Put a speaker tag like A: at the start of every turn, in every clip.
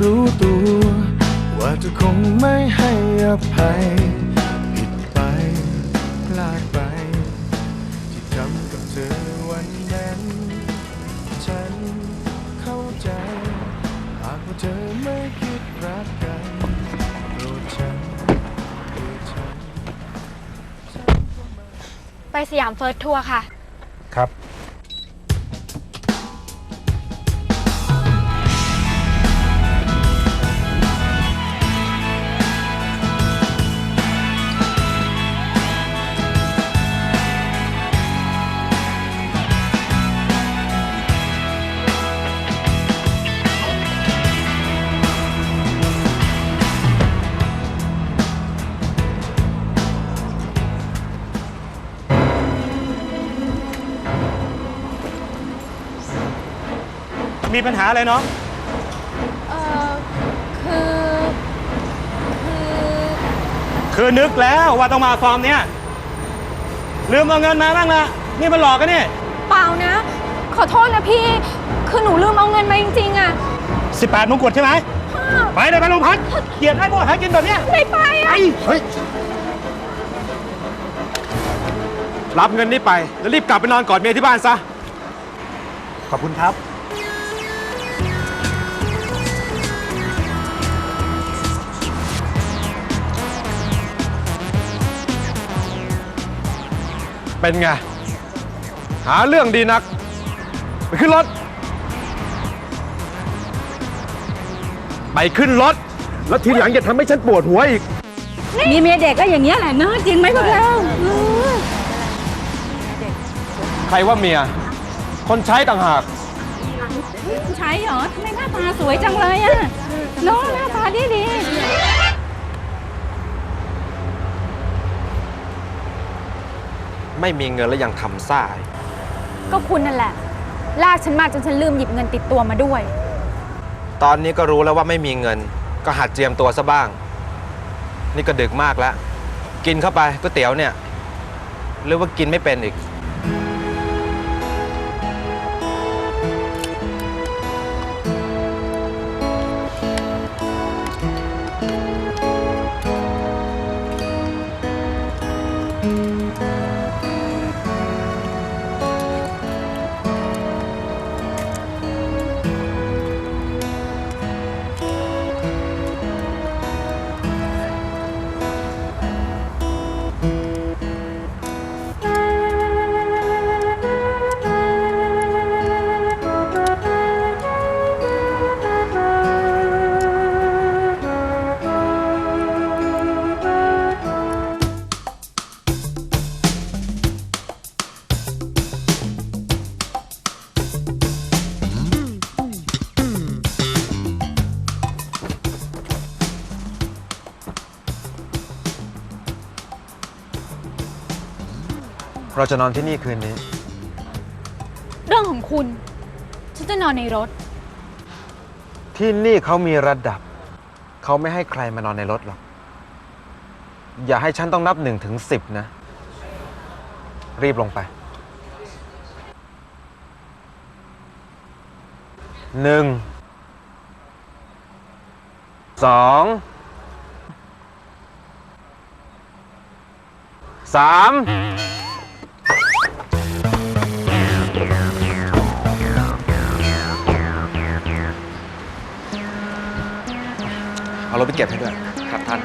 A: รู้ตัว ว่าเธอคงไม่ให้อภัย ผิดไป พลาดไป ที่ทำกับเธอวันนั้น ฉันเข้าใจ หากว่าเธอไม่คิดรักกันโปรดฉันโปรดฉัน
B: ไปสยามเฟิร์สทัวร์ค่ะ
C: มีปัญหาอะไรน้อง
B: เอ่อคือ คือ
C: คือนึกแล้วว่าต้องมาฟอร์มเนี้ยลืมเอาเงินมาบ้างละนี่มันหลอกกันนี่
B: เปล่านะ ขอโทษนะพี่ คือหนูลืมเอาเงินมาจริงๆอะ
C: 18มงกุฎใช่ไหมไปเลยไปโรงพักเกลียดให้พวกหากินแบบเนี้ย
B: ไม่ไปอะ
D: เฮ้ย
C: รับเงินนี้ไป แล้วรีบกลับไปนอนกอดเมียที่บ้านซะ
D: ขอบคุณครับ
E: เป็นไง หาเรื่องดีนัก ไปขึ้นรถ ไปขึ้นรถ แล้วทีหลังอย่าทำให้ฉันปวดหัวอีก
F: มีเมียเด็กก็อย่างเงี้ยแหละเนอะจริงไหมพวกเราเออ
E: ใครว่าเมีย คนใช้ต่างหาก
F: ใช่เหรอทำไมหน้าตาสวยจังเลยอะเน้องหน้าตาดีดี
E: ไม่มีเงินแล้วยังทำซ่าอีก
B: ก็คุณนั่นแหละ ลากฉันมาจนฉันลืมหยิบเงินติดตัวมาด้วย
E: ตอนนี้ก็รู้แล้วว่าไม่มีเงิน ก็หัดเจียมตัวซะบ้าง นี่ก็ดึกมากแล้ว กินเข้าไปก๋วยเตี๋ยวเนี่ย หรือว่ากินไม่เป็นอีก เราจะนอนที่นี่คืนนี้
B: เรื่องของคุณ ฉันจะนอนในรถ
E: ที่นี่เขามีระดับ เขาไม่ให้ใครมานอนในรถหรอก อย่าให้ฉันต้องนับหนึ่งถึงสิบนะ รีบลงไป หนึ่ง สอง สาม เอารถไปเก็บให้ด้วย ครับท่าน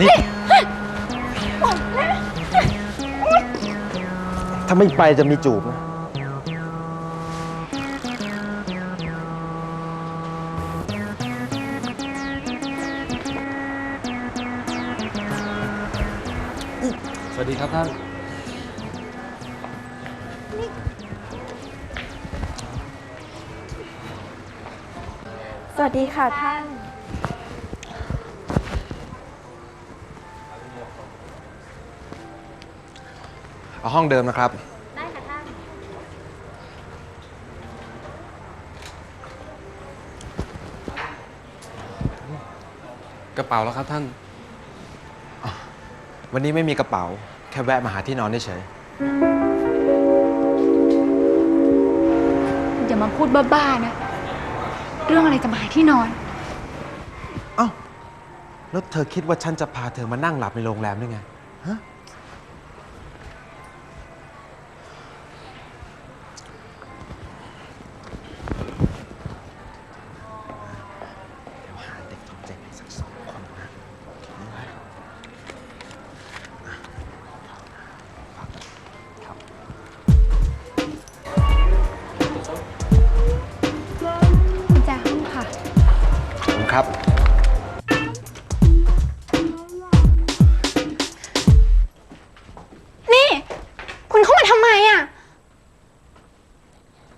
E: นี่ ถ้าไม่ไปจะมีจูบนะ ดีครับท่าน
B: สวัสดีค่ะท่าน
E: เอาห้องเดิมนะครับ
B: ได้ค่ะท่าน
E: กระเป๋าแล้วครับท่านวันนี้ไม่มีกระเป๋าแแค่แวะมาหาที่นอนเฉย
B: อย่ามาพูดบ้าๆนะ เรื่องอะไรจะมาหาที่นอน
E: เอ้าแล้วเธอคิดว่าฉันจะพาเธอมานั่งหลับในโรงแรมได้ไงฮะ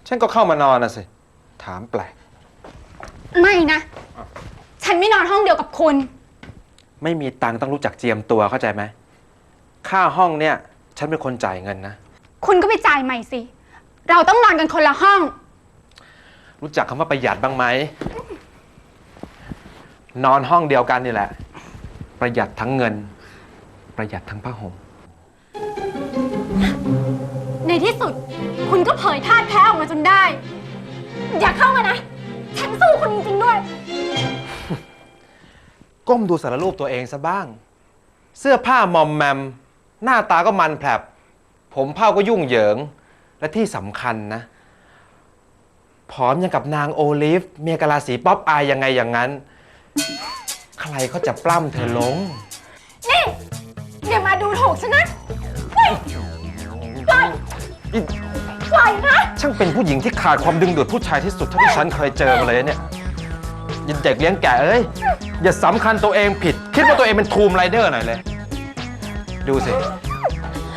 E: ฉันก็เข้ามานอนนะสิ ถามแปลก
B: ไม่นะ ฉันไม่นอนห้องเดียวกับคุณ
E: ไม่มีตังค์ต้องรู้จักเจียมตัวเข้าใจไหม ค่าห้องเนี่ย ฉันเป็นคนจ่ายเงินนะ
B: คุณก็ไปจ่ายใหม่สิ เราต้องนอนกันคนละห้อง
E: รู้จักคำว่าประหยัดบ้างไหม นอนห้องเดียวกันนี่แหละ ประหยัดทั้งเงิน ประหยัดทั้งผ้าห่ม
B: ในที่สุดคุณก็ เผยท่าตุแท้ออกมาจนได้ อย่าเข้ามานะ ฉันสู้คุณจริงๆด้วย
E: ก้มดูสารรูปตัวเองซะบ้าง เสื้อผ้ามอมแมม หน้าตาก็มันแผลบ ผมเผ้าก็ยุ่งเหยิง และที่สำคัญนะผอมยังกับนางโอลิฟ เมียกะลาสีป๊อปอายยังไงอย่างนั้น ใครเขาจะปล้ำเธอลง
B: นี่อย่ามาดูถูกฉันนะปล่อยปล่อยป ล่อยนะ
E: ช่างเป็นผู้หญิงที่ขาดความดึงดูดผู้ชายที่สุดเท่าที่ฉันเคยเจอมาเลยนะเนี่ยยินเด็กเลี้ยงแกะเอ้ย อย่าสำคัญตัวเองผิด คิดว่าตัวเองเป็นทูมไรเดอร์หน่อยเลย ดูสิ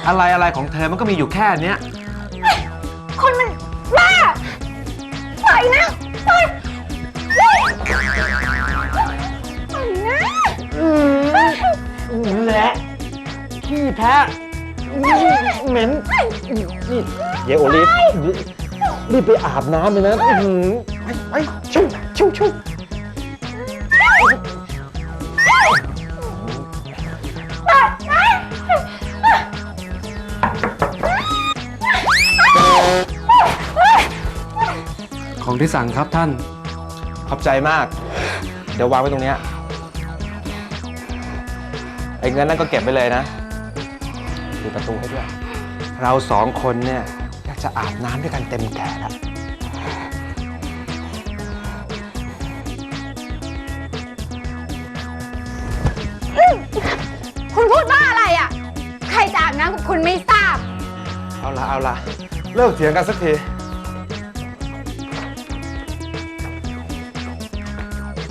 E: อะไรอะไรของเธอมันก็มีอยู่แค่เนี้ย
B: คนมันบ้าปล่อยนะปล่อยปล่อยปล่อยนะ
E: และขี้แพ้เหม็นนี่ เยโอลิฟรีบไปอาบน้ำเลยนะอื้อหือไปไปชุ่มชุ่มชุ่มของที่สั่งครับท่าน ขอบใจมาก เดี๋ยววางไว้ตรงเนี้ยไอ้เงินนั่นก็เก็บไปเลยนะดูประตูให้ด้วย เราสองคนเนี่ย จะอาบน้ำด้วยกันเต็มแก่แล้ว
B: คุณพูดบ้าอะไรอะ ใครจะอาบน้ำกับคุณไม่ทราบ
E: เอาละเอาละเลิกเถียงกันสักที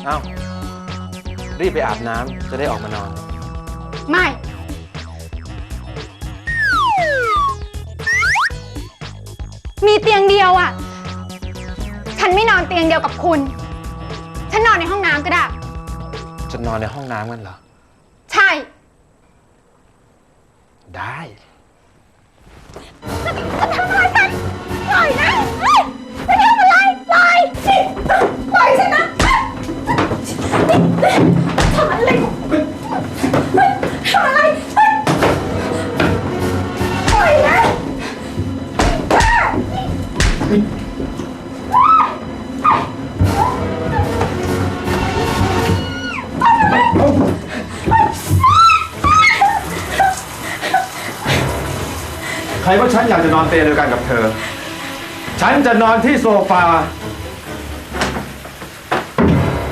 E: เอารีบไปอาบน้ำจะได้ออกมานอน
B: ไม่ มีเตียงเดียวอะฉันไม่นอนเตียงเดียวกับคุณ ฉันนอนในห้องน้ำก็ได้
E: จะนอนในห้องน้ำกันเหรอ
B: ใช่
E: ได้
B: ร
C: ว่าฉันอยากจะนอนเตียงเดียวกันกับเธอ ฉันจะนอนที่โซฟา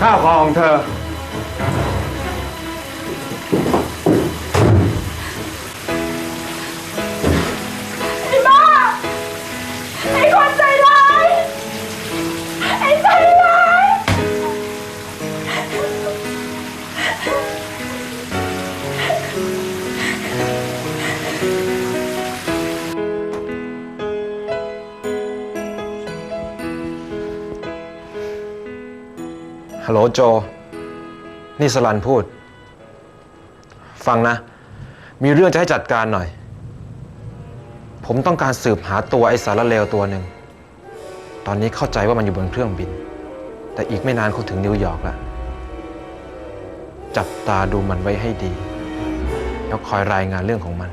C: ข้าวของของเธอ
E: ฮัลโหลโจ นี่สลันพูด ฟังนะ มีเรื่องจะให้จัดการหน่อย ผมต้องการสืบหาตัวไอ้สารเลวตัวหนึ่ง ตอนนี้เข้าใจว่ามันอยู่บนเครื่องบิน แต่อีกไม่นานคงถึงนิวยอร์กแล้ว จับตาดูมันไว้ให้ดี แล้วคอยรายงานเรื่องของมัน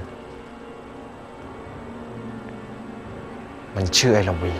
E: มันชื่อไอ้ละวี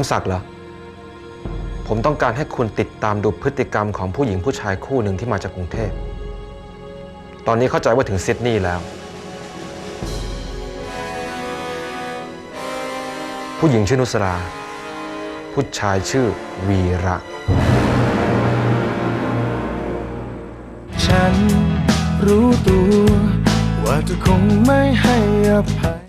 E: มศักดิ์เหรอ ผมต้องการให้คุณติดตามดูพฤติกรรมของผู้หญิงผู้ชายคู่หนึ่งที่มาจากกรุงเทพ ตอนนี้เข้าใจว่าถึงซิดนีย์แล้ว ผู้หญิงชื่อนุสรา ผู้ชายชื่อวีระ
A: ฉันรู้ตัวว่าเธอคงไม่ให้อภัย